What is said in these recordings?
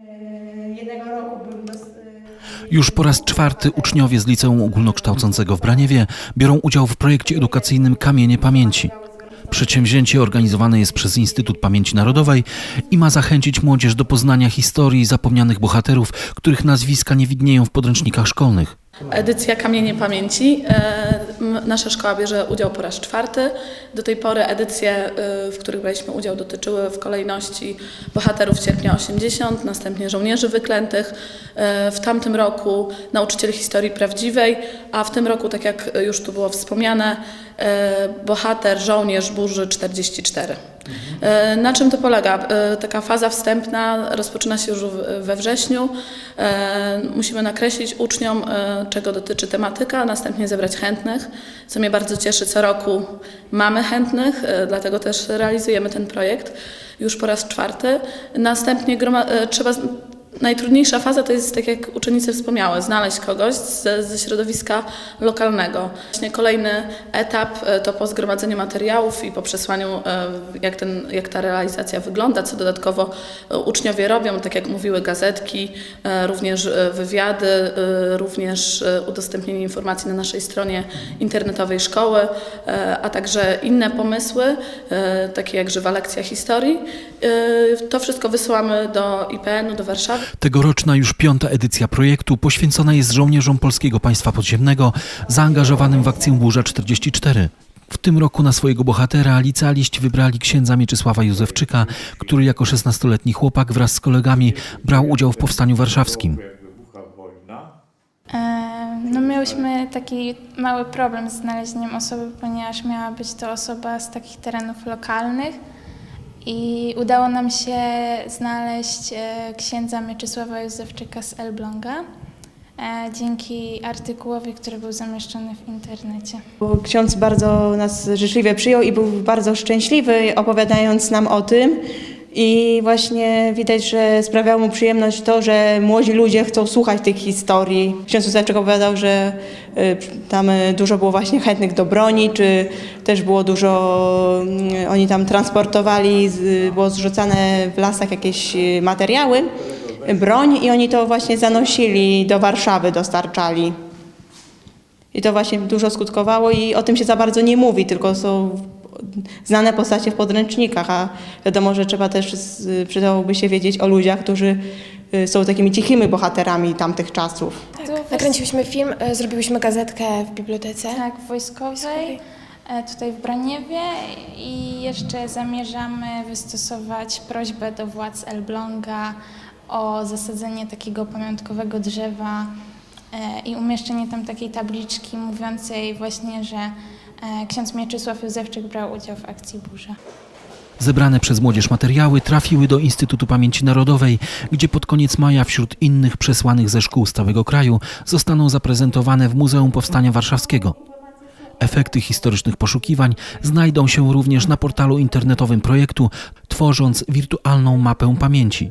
E, e, Już po raz czwarty uczniowie z Liceum Ogólnokształcącego w Braniewie biorą udział w projekcie edukacyjnym Kamienie Pamięci. Przedsięwzięcie organizowane jest przez Instytut Pamięci Narodowej i ma zachęcić młodzież do poznania historii zapomnianych bohaterów, których nazwiska nie widnieją w podręcznikach szkolnych. Edycja Kamienie Pamięci. E, Nasza szkoła bierze udział po raz czwarty. Do tej pory edycje, e, w których braliśmy udział, dotyczyły w kolejności bohaterów Sierpnia 80, następnie żołnierzy wyklętych. E, W tamtym roku nauczyciel historii prawdziwej, a w tym roku, tak jak już tu było wspomniane, bohater, żołnierz burzy 44. E, Na czym to polega? E, Taka faza wstępna rozpoczyna się już we wrześniu. E, Musimy nakreślić uczniom, czego dotyczy tematyka, następnie zebrać chętnych, co mnie bardzo cieszy. Co roku mamy chętnych, dlatego też realizujemy ten projekt już po raz czwarty. Następnie trzeba. Najtrudniejsza faza to jest, tak jak uczennice wspomniały, znaleźć kogoś ze, ze środowiska lokalnego. Właśnie kolejny etap e, to po zgromadzeniu materiałów i po przesłaniu, e, jak, ten, jak ta realizacja wygląda, co dodatkowo e, uczniowie robią, tak jak mówiły gazetki, również wywiady, również udostępnienie informacji na naszej stronie internetowej szkoły, a także inne pomysły, takie jak żywa lekcja historii. To wszystko wysyłamy do IPN-u, do Warszawy. Tegoroczna już piąta edycja projektu poświęcona jest żołnierzom Polskiego Państwa Podziemnego zaangażowanym w akcję Burza 44. W tym roku na swojego bohatera licealiści wybrali księdza Mieczysława Józefczyka, który jako 16-letni chłopak wraz z kolegami brał udział w Powstaniu Warszawskim. E, No miałyśmy taki mały problem z znalezieniem osoby, ponieważ miała być to osoba z takich terenów lokalnych i udało nam się znaleźć e, księdza Mieczysława Józefczyka z Elbląga e, dzięki artykułowi, który był zamieszczony w internecie. Ksiądz bardzo nas życzliwie przyjął i był bardzo szczęśliwy, opowiadając nam o tym. I właśnie widać, że sprawiało mu przyjemność to, że młodzi ludzie chcą słuchać tych historii. Ksiądz Józefczyk opowiadał, że y, tam y, dużo było właśnie chętnych do broni, czy też było dużo, mm, oni tam transportowali, było zrzucane w lasach jakieś y, materiały, y, broń i oni to właśnie zanosili do Warszawy, dostarczali. I to właśnie dużo skutkowało i o tym się za bardzo nie mówi, tylko są znane postacie w podręcznikach, a wiadomo, że trzeba też, przydałoby się wiedzieć o ludziach, którzy y, są takimi cichymi bohaterami tamtych czasów. Tu Nakręciłyśmy film, e, zrobiłyśmy gazetkę w bibliotece. Tak, w wojskowej, e, tutaj w Braniewie i jeszcze zamierzamy wystosować prośbę do władz Elbląga o zasadzenie takiego pamiątkowego drzewa e, i umieszczenie tam takiej tabliczki mówiącej właśnie, że ksiądz Mieczysław Józefczyk brał udział w akcji Burza. Zebrane przez młodzież materiały trafiły do Instytutu Pamięci Narodowej, gdzie pod koniec maja wśród innych przesłanych ze szkół z całego kraju zostaną zaprezentowane w Muzeum Powstania Warszawskiego. Efekty historycznych poszukiwań znajdą się również na portalu internetowym projektu, tworząc wirtualną mapę pamięci.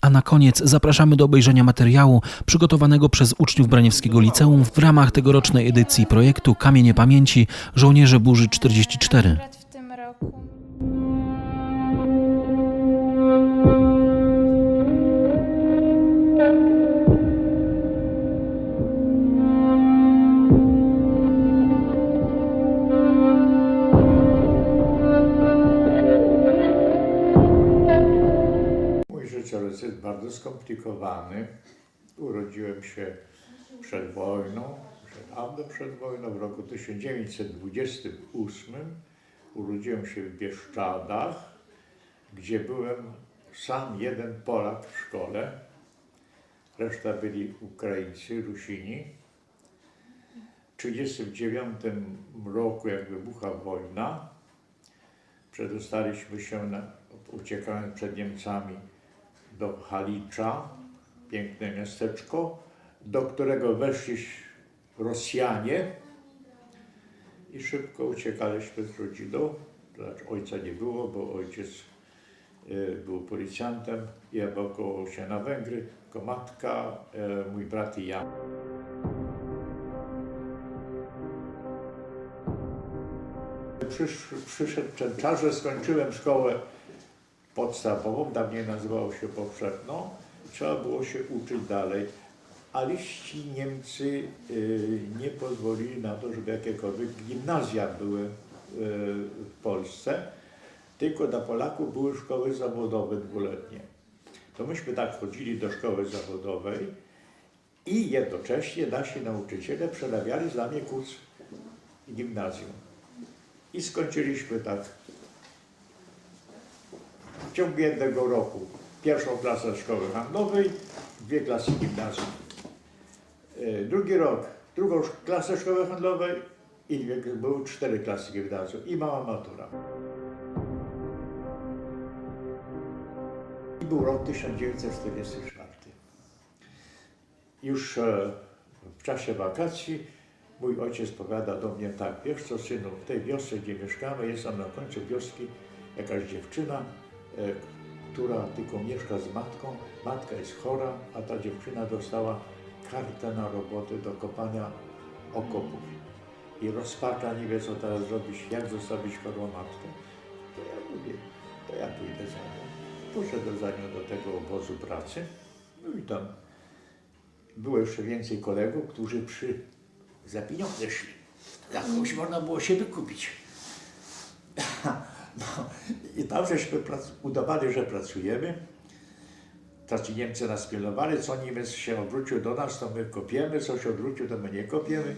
A na koniec zapraszamy do obejrzenia materiału przygotowanego przez uczniów Braniewskiego Liceum w ramach tegorocznej edycji projektu Kamienie Pamięci Żołnierze Burzy 44. Życiorys jest bardzo skomplikowany. Urodziłem się przed wojną, przed, dawno przed wojną, w roku 1928. Urodziłem się w Bieszczadach, gdzie byłem sam jeden Polak w szkole. Reszta byli Ukraińcy, Rusini. W 1939 roku, jak wybucha wojna, przedostaliśmy się, na, uciekając przed Niemcami, do Halicza, piękne miasteczko, do którego weszli Rosjanie i szybko uciekaliśmy z rodziną. Znaczy ojca nie było, bo ojciec y, był policjantem, ja ewakuował się na Węgry, tylko matka, y, mój brat i ja. Przysz, przyszedł ten czas, że skończyłem szkołę podstawową, dawniej nazywało się powszechną trzeba było się uczyć dalej. Ale ci Niemcy y, nie pozwolili na to, żeby jakiekolwiek gimnazja były y, w Polsce, tylko dla Polaków były szkoły zawodowe dwuletnie. To myśmy tak chodzili do szkoły zawodowej i jednocześnie nasi nauczyciele przerabiali z nami kurs gimnazjum. I skończyliśmy tak w ciągu jednego roku pierwszą klasę szkoły handlowej, dwie klasy gimnazjum. E, Drugi rok, drugą klasę szkoły handlowej i dwie, były cztery klasy gimnazjum i mała matura. I był rok 1944. Już e, w czasie wakacji mój ojciec powiada do mnie tak, wiesz co synu, w tej wiosce, gdzie mieszkamy, jest tam na końcu wioski jakaś dziewczyna, która tylko mieszka z matką, matka jest chora, a ta dziewczyna dostała kartę na robotę do kopania okopów. I rozpacza, nie wie co teraz zrobić, jak zostawić chorą matkę. To ja mówię, to ja pójdę za nią. Poszedłem za nią do tego obozu pracy, no i tam było jeszcze więcej kolegów, którzy przy za pieniądze szli. Jakąś można było się wykupić. No, I tam żeśmy udawali, że pracujemy. Tacy Niemcy nas pilnowali, co Niemiec się odwrócił do nas, to my kopiemy, co się odwrócił, to my nie kopiemy.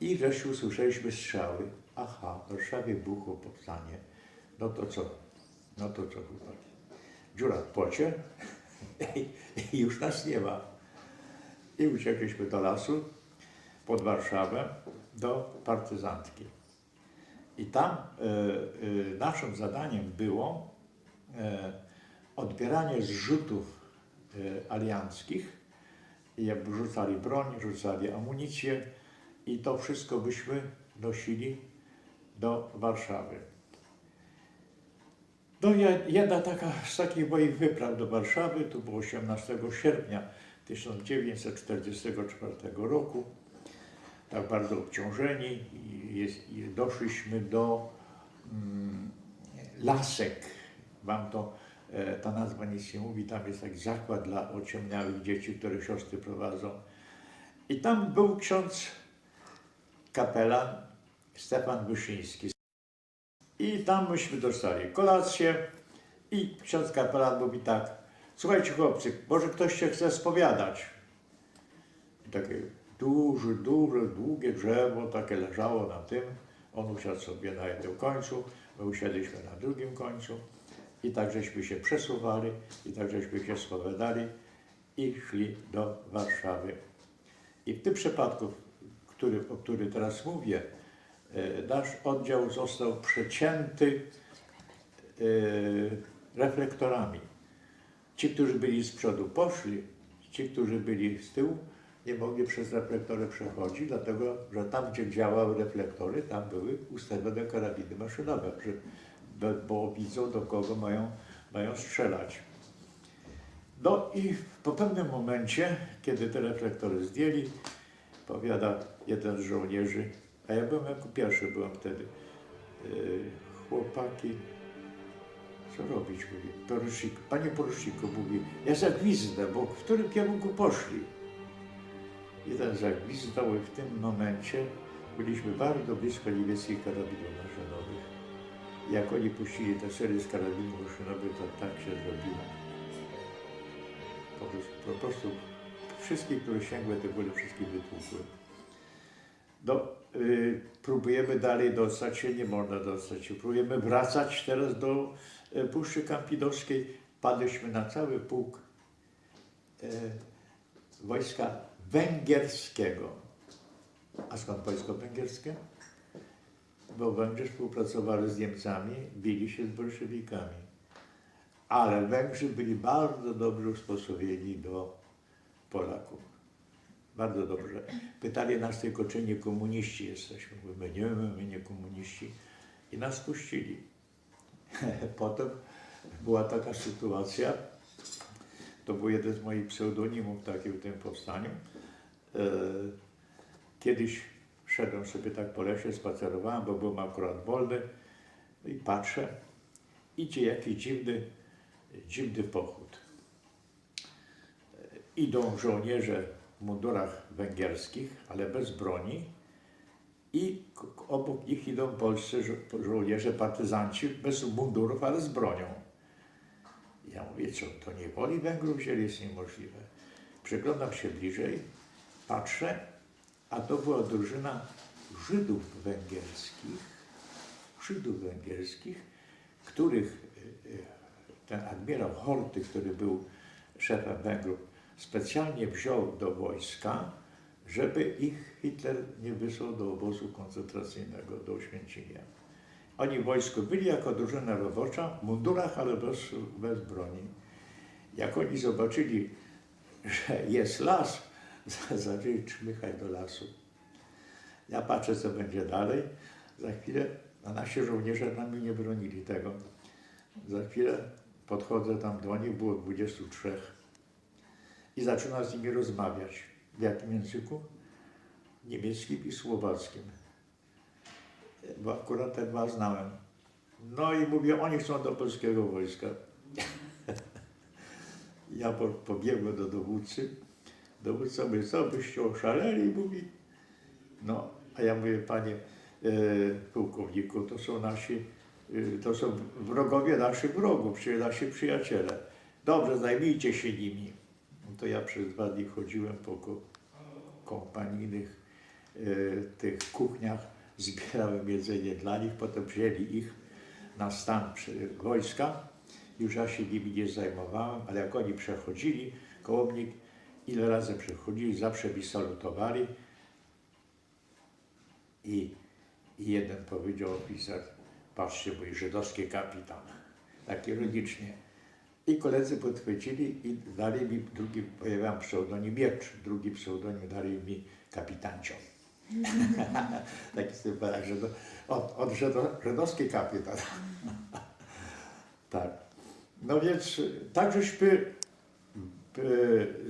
I wreszcie usłyszeliśmy strzały. Aha, w Warszawie buchło powstanie. No to co? No to co chłopaki? Dziura w płocie i już nas nie ma. I uciekliśmy do lasu pod Warszawę do partyzantki. I tam e, e, naszym zadaniem było e, odbieranie zrzutów alianckich. Jakby rzucali broń, rzucali amunicję i to wszystko byśmy nosili do Warszawy. No je- jedna taka z takich moich wypraw do Warszawy, to było 18 sierpnia 1944 roku. Tak bardzo obciążeni jest, doszliśmy do mm, Lasek. Wam to e, ta nazwa nic nie mówi, tam jest taki zakład dla ociemniałych dzieci, które siostry prowadzą. I tam był ksiądz kapelan Stefan Wyszyński. I tam myśmy dostali kolację i ksiądz kapelan mówi tak, słuchajcie chłopcy, może ktoś się chce spowiadać. I takie duże, duże, długie drzewo takie leżało na tym. On usiadł sobie na jednym końcu, my usiedliśmy na drugim końcu i tak żeśmy się przesuwali i tak żeśmy się spowiadali i szli do Warszawy. I w tym przypadku, który, o którym teraz mówię, e, nasz oddział został przecięty e, reflektorami. Ci, którzy byli z przodu poszli, ci, którzy byli z tyłu, nie mogli przez reflektory przechodzić, dlatego że tam, gdzie działały reflektory, tam były ustawione karabiny maszynowe, bo, widzą, do kogo mają, mają strzelać. No i po pewnym momencie, kiedy te reflektory zdjęli, powiada jeden z żołnierzy, a ja byłem jako pierwszy, byłem wtedy, yy, chłopaki, co robić, mówi, porucznik, panie poruczniku, mówi, ja zagwizdnę, bo w którym kierunku poszli? Jeden zagwizdał i w tym momencie byliśmy bardzo blisko niemieckich karabinów maszynowych. Jak oni puścili te serie z karabinów maszynowych, to tak się zrobiło. Po prostu, po prostu wszystkich, które sięgły, te były wszystkie wytłukły. No, y, próbujemy dalej dostać się, nie można dostać się. Próbujemy wracać teraz do y, Puszczy Kampidowskiej. Padliśmy na cały pułk y, wojska węgierskiego. A skąd wojsko węgierskie? Bo Węgrzy współpracowali z Niemcami, bili się z bolszewikami. Ale Węgrzy byli bardzo dobrze usposobieni do Polaków. Bardzo dobrze. Pytali nas tylko, czy nie komuniści jesteśmy. Mówimy, nie, my nie komuniści. I nas puścili. Potem była taka sytuacja, to był jeden z moich pseudonimów taki w tym powstaniu. E, Kiedyś szedłem sobie tak po lesie, spacerowałem, bo byłem akurat wolny i patrzę, idzie jakiś dziwny, dziwny pochód. idą żołnierze w mundurach węgierskich, ale bez broni i obok nich idą polscy żo- żołnierze, partyzanci bez mundurów, ale z bronią. Ja mówię, co, to nie woli Węgrów wzięli, jest niemożliwe. Przyglądam się bliżej, patrzę, a to była drużyna Żydów węgierskich, Żydów węgierskich, których y, y, ten admirał Horty, który był szefem Węgrów, specjalnie wziął do wojska, żeby ich Hitler nie wysłał do obozu koncentracyjnego, do Oświęcimia. Oni w wojsku byli jako drużyna robocza, w mundurach, ale bez, bez broni. Jak oni zobaczyli, że jest las, zaczęli czmychać do lasu. Ja patrzę, co będzie dalej. Za chwilę, a nasi żołnierze nami nie bronili tego. Za chwilę podchodzę tam do nich, było 23 i zaczynam z nimi rozmawiać. W jakim języku? Niemieckim i słowackim. Bo akurat te dwa znałem. No i mówię, oni chcą do polskiego wojska. ja po, pobiegłem do dowódcy. Dowódca mówi, co byście oszaleli? Mówi, no, a ja mówię, panie e, pułkowniku, to są nasi, e, to są wrogowie naszych wrogów, czyli nasi przyjaciele. Dobrze, zajmijcie się nimi. No to ja przez dwa dni chodziłem po ko- kompanijnych e, tych kuchniach, zbierałem jedzenie dla nich, potem wzięli ich na stan wojska. Już ja się nimi nie zajmowałem, ale jak oni przechodzili koło mnie, ile razy przechodzili, zawsze mi salutowali. I, I jeden powiedział oficer, patrzcie, mój żydowski kapitan, tak ironicznie. I koledzy podchwycili i dali mi drugi, pojawiam pseudonim Miecz, drugi pseudonim dali mi kapitancio. Taki symbol, że od, od żydo, żydowski kapitan. tak. No więc tak żeśmy e,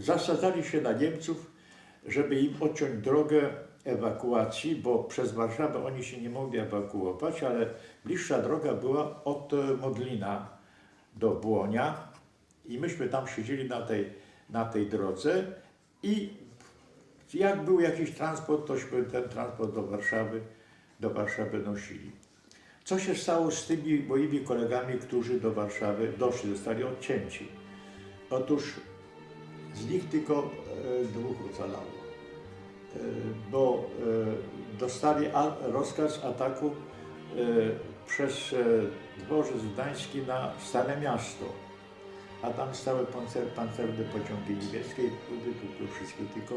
zasadzali się na Niemców, żeby im odciąć drogę ewakuacji, bo przez Warszawę oni się nie mogli ewakuować, ale bliższa droga była od Modlina do Błonia i myśmy tam siedzieli na tej, na tej drodze i jak był jakiś transport, tośmy ten transport do Warszawy, do Warszawy nosili. Co się stało z tymi moimi kolegami, którzy do Warszawy doszli, zostali odcięci? Otóż z nich tylko e, dwóch ocalało, e, bo e, dostali rozkaz ataku przez dworzec gdański na Stare Miasto, a tam stały pancer, pancerne pociągi niemieckie, tu, tu, tu wszystkie tylko.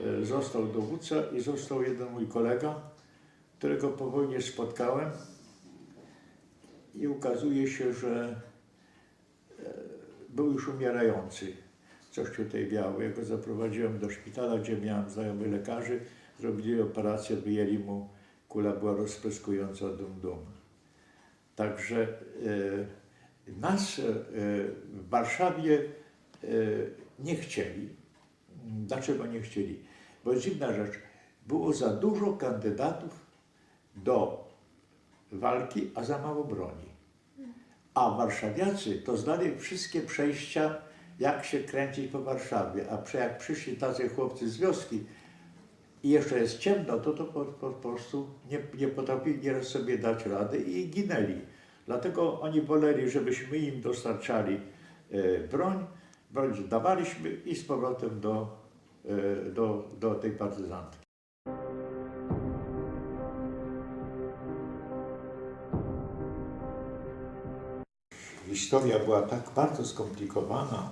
E, Został dowódca i został jeden mój kolega, którego po wojnie spotkałem i ukazuje się, że e, był już umierający. Coś tutaj biało. Ja go zaprowadziłem do szpitala, gdzie miałem znajomych lekarzy. Zrobili operację, wyjęli mu, kula była rozpryskująca dum-dum. Także e, nas w Warszawie nie chcieli. Dlaczego nie chcieli? Bo dziwna rzecz. Było za dużo kandydatów do walki, a za mało broni. A warszawiacy to znali wszystkie przejścia, jak się kręcić po Warszawie. A jak przyszli tacy chłopcy z wioski i jeszcze jest ciemno, to to po, po, po prostu nie, nie potrafili nieraz sobie dać rady i ginęli. Dlatego oni woleli, żebyśmy im dostarczali e, broń, broń dawaliśmy i z powrotem do, e, do, do tej partyzantki. Historia była tak bardzo skomplikowana,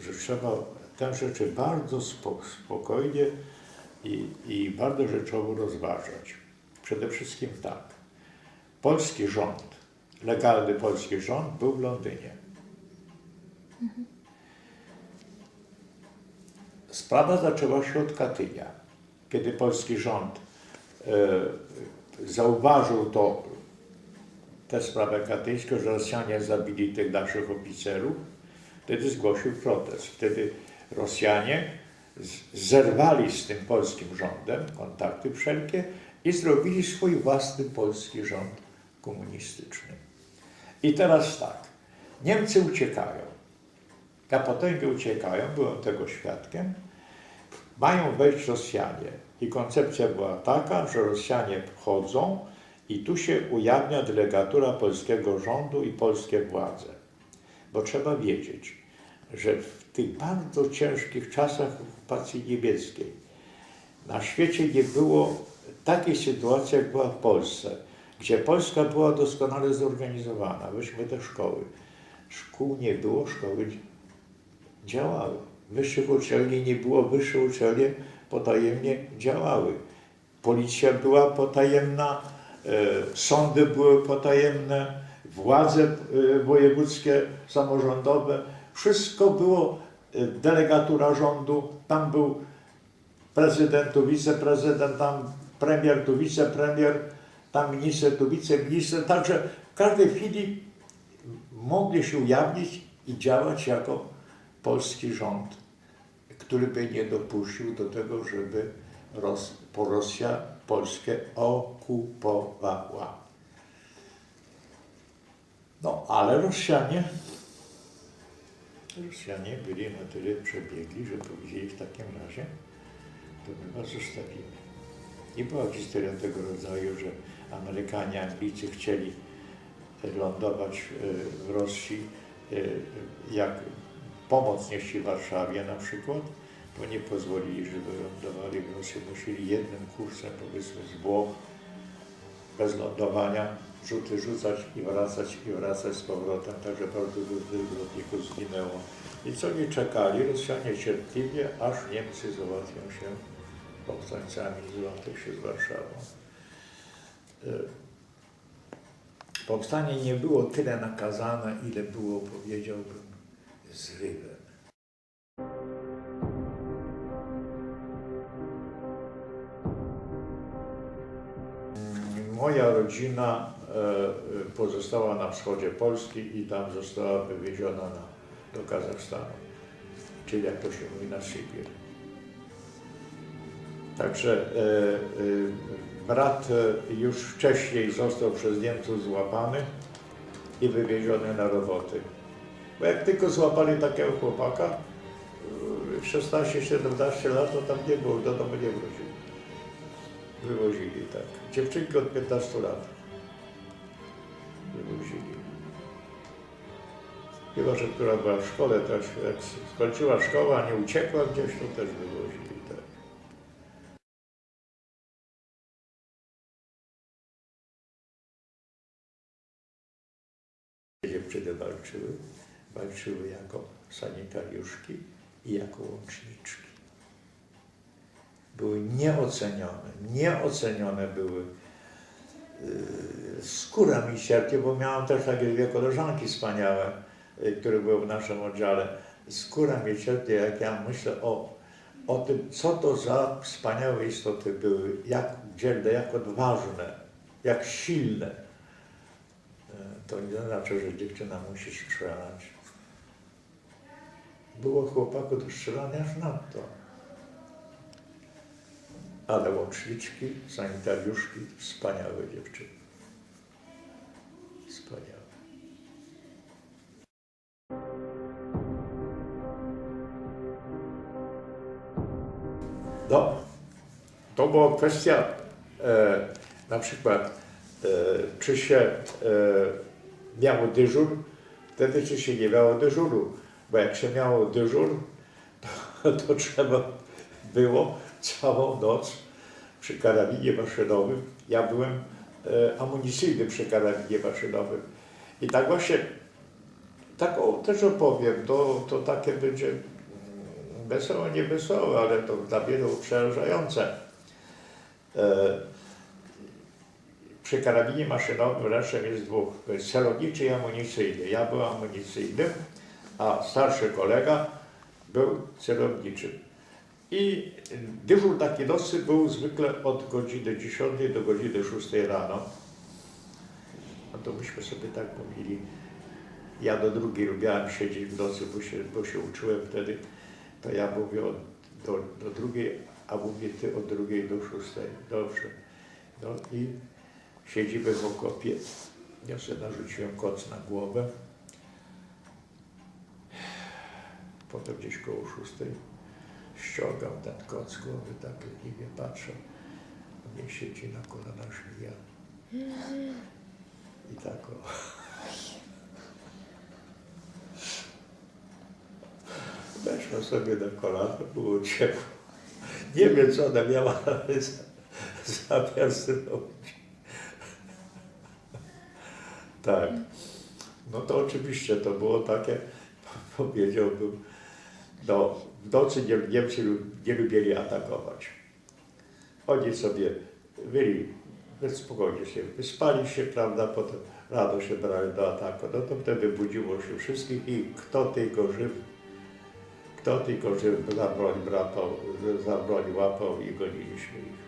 że trzeba te rzeczy bardzo spo, spokojnie i, i bardzo rzeczowo rozważać. Przede wszystkim tak. Polski rząd, legalny polski rząd był w Londynie. Sprawa zaczęła się od Katynia, kiedy polski rząd e, zauważył to, tę sprawę katyńską, że Rosjanie zabili tych naszych oficerów, wtedy zgłosił protest. Wtedy Rosjanie zerwali z tym polskim rządem kontakty wszelkie i zrobili swój własny polski rząd komunistyczny. I teraz tak, Niemcy uciekają. Jak potęgi uciekają, byłem tego świadkiem, mają wejść Rosjanie. I koncepcja była taka, że Rosjanie wchodzą i tu się ujawnia delegatura polskiego rządu i polskie władze. Bo trzeba wiedzieć, że w tych bardzo ciężkich czasach okupacji niemieckiej na świecie nie było takiej sytuacji, jak była w Polsce, gdzie Polska była doskonale zorganizowana. Weźmy te szkoły. Szkół nie było, szkoły działały. Wyższych uczelni nie było, wyższe uczelnie potajemnie działały. Policja była potajemna, e, sądy były potajemne, władze e, wojewódzkie, samorządowe, wszystko było, e, delegatura rządu, tam był prezydent, tu wiceprezydent, tam premier, tu wicepremier, tam minister, tu wiceminister, także w każdej chwili mogli się ujawnić i działać jako polski rząd, który by nie dopuścił do tego, żeby Ros Rosja Polskę okupowała. No, ale Rosjanie, Rosjanie byli na tyle przebiegli, że powiedzieli w takim razie, to my was zostawimy. Nie była historia tego rodzaju, że Amerykanie, Anglicy chcieli lądować e, w Rosji, e, jak pomoc nieść Warszawie na przykład, bo nie pozwolili, żeby lądowali w Rosji. Musieli jednym kursem, powiedzmy z Włoch, bez lądowania, rzuty rzucać i wracać, i wracać z powrotem. Także bardzo dużo lotników zginęło. I co nie czekali? Rosjanie cierpliwie, aż Niemcy załatwią się powstańcami, złączą się z Warszawą. E, Powstanie nie było tyle nakazane, ile było, powiedziałbym, zrywem. Moja rodzina e, pozostała na wschodzie Polski i tam została wywieziona na, do Kazachstanu, czyli jak to się mówi na Sybir. Także e, e, brat e, już wcześniej został przez Niemców złapany i wywieziony na roboty. Bo jak tylko złapali takiego chłopaka, e, 16-17 lat, to tam nie było, do domu nie wrócił. Wywozili, tak. Dziewczynki od 15 lat wywozili. Chyba, że która była w szkole, też jak skończyła szkołę, a nie uciekła gdzieś, to też wywozili, tak. Dziewczyny walczyły, walczyły jako sanitariuszki i jako łączniczki. Były nieocenione, nieocenione były. Yy, Skóra mi bo miałam też takie dwie koleżanki wspaniałe, yy, które były w naszym oddziale. Skóra mi jak ja myślę o, o tym, co to za wspaniałe istoty były, jak dzielne, jak odważne, jak silne. Yy, To nie znaczy, że dziewczyna musi strzelać. Było chłopaku do strzelania aż nadto. Ale łączniczki, sanitariuszki, wspaniałe dziewczyny. Wspaniałe. No, to była kwestia e, na przykład, e, czy się e, miało dyżur, wtedy czy się nie miało dyżuru. Bo jak się miało dyżur, to, to trzeba było całą noc przy karabinie maszynowym. Ja byłem e, amunicyjny przy karabinie maszynowym. I tak właśnie, tak o, też opowiem, to, to takie będzie wesołe, nie wesołe, ale to dla wielu przerażające. E, przy karabinie maszynowym leczem jest dwóch, celowniczy i amunicyjny. Ja byłem amunicyjnym, a starszy kolega był celowniczym. I dyżur taki nocny był zwykle od godziny 10 do godziny 6 rano. No to myśmy sobie tak mówili. Ja do drugiej lubiałem siedzieć w nocy, bo się, bo się uczyłem wtedy. To ja mówię od, do, do drugiej, a mówię ty od drugiej do szóstej. Dobrze. No i siedzimy w okopie. Ja sobie narzuciłem koc na głowę. Potem gdzieś koło szóstej ściągam ten koc z głowy, tak leniwie patrzę. Mnie siedzi na kolanach żmija. I tak o. Weszła sobie na kolana, było ciepło. Nie wiem, co ona miała zamiar zrobić. Tak. No to oczywiście to było takie, powiedziałbym, no, w nocy nie, Niemcy nie lubili atakować. Oni sobie byli spokojnie się wyspali się, prawda, potem rano się brali do ataku. No to wtedy budziło się wszystkich i kto tylko żyw, kto tylko żyw za broń, brapał, za broń łapał i goniliśmy ich.